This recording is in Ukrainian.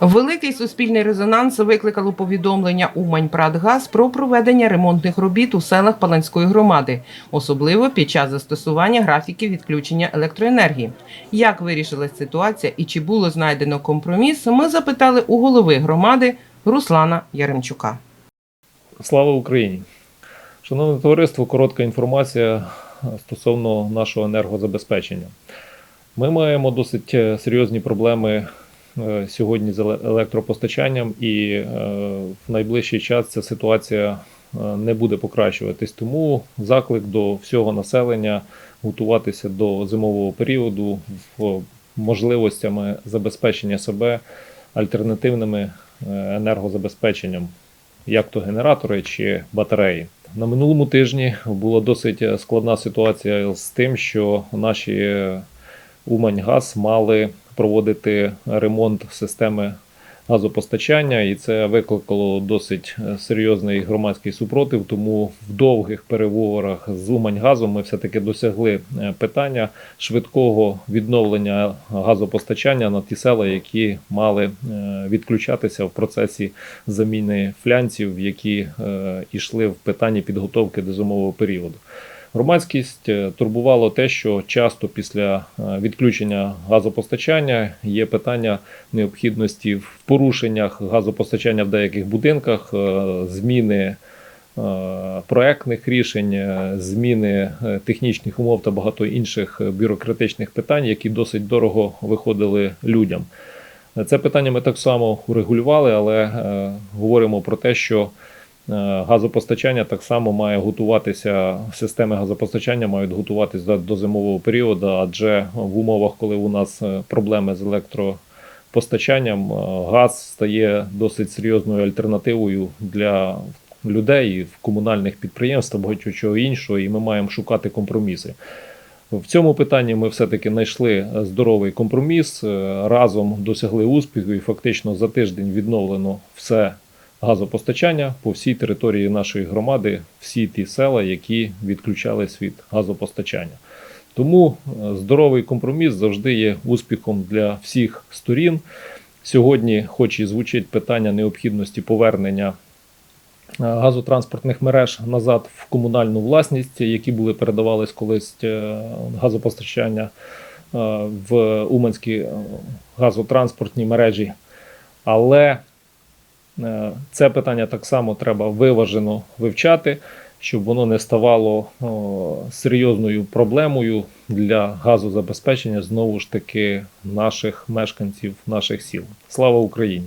Великий суспільний резонанс викликало повідомлення Умань-Прадгаз про проведення ремонтних робіт у селах Паланської громади, особливо під час застосування графіків відключення електроенергії. Як вирішилась ситуація і чи було знайдено компроміс, ми запитали у голови громади Руслана Яремчука. Слава Україні! Шановне товариство, коротка інформація стосовно нашого енергозабезпечення. Ми маємо досить е, серйозні проблеми сьогодні з електропостачанням, і е, в найближчий час ця ситуація е, не буде покращуватись. Тому заклик до всього населення готуватися до зимового періоду в можливостями забезпечення себе альтернативними е, енергозабезпеченням як то генератори чи батареї. На минулому тижні була досить е, складна ситуація з тим, що наші е, Уманьгаз мали проводити ремонт системи газопостачання, і це викликало досить е, серйозний громадський супротив. Тому в довгих переговорах з Уманьгазом ми все-таки досягли е, питання швидкого відновлення газопостачання на ті села, які мали е, відключатися в процесі заміни флянців, які йшли в питанні підготовки до зимового періоду. Громадськість е, турбувало те, що часто після е, відключення газопостачання є питання необхідності в порушеннях газопостачання в деяких будинках, е, зміни проектних рішень, зміни технічних умов та багато інших бюрократичних питань, які досить дорого виходили людям. Це питання ми так само урегулювали, але говоримо про те, що газопостачання так само має готуватися, системи газопостачання мають готуватися до, до зимового періоду, адже в умовах, коли у нас е, проблеми з електропостачанням, е, газ стає досить серйозною альтернативою для людей в комунальних підприємствах, багато чого іншого, і ми маємо шукати компроміси. В цьому питанні ми все-таки знайшли здоровий компроміс, е, разом досягли успіху, і фактично за тиждень відновлено все газопостачання по всій території нашої громади, всі ті села, які відключались від газопостачання. Тому е, здоровий компроміс завжди є успіхом для всіх сторін. Сьогодні, хоч і звучить питання необхідності повернення е, газотранспортних мереж назад в комунальну власність, які були передавались колись е, газопостачання в Уманські газотранспортні мережі. Але це питання так само треба виважено вивчати, щоб воно не ставало серйозною проблемою для газозабезпечення знову ж таки наших мешканців, наших сіл. Слава Україні!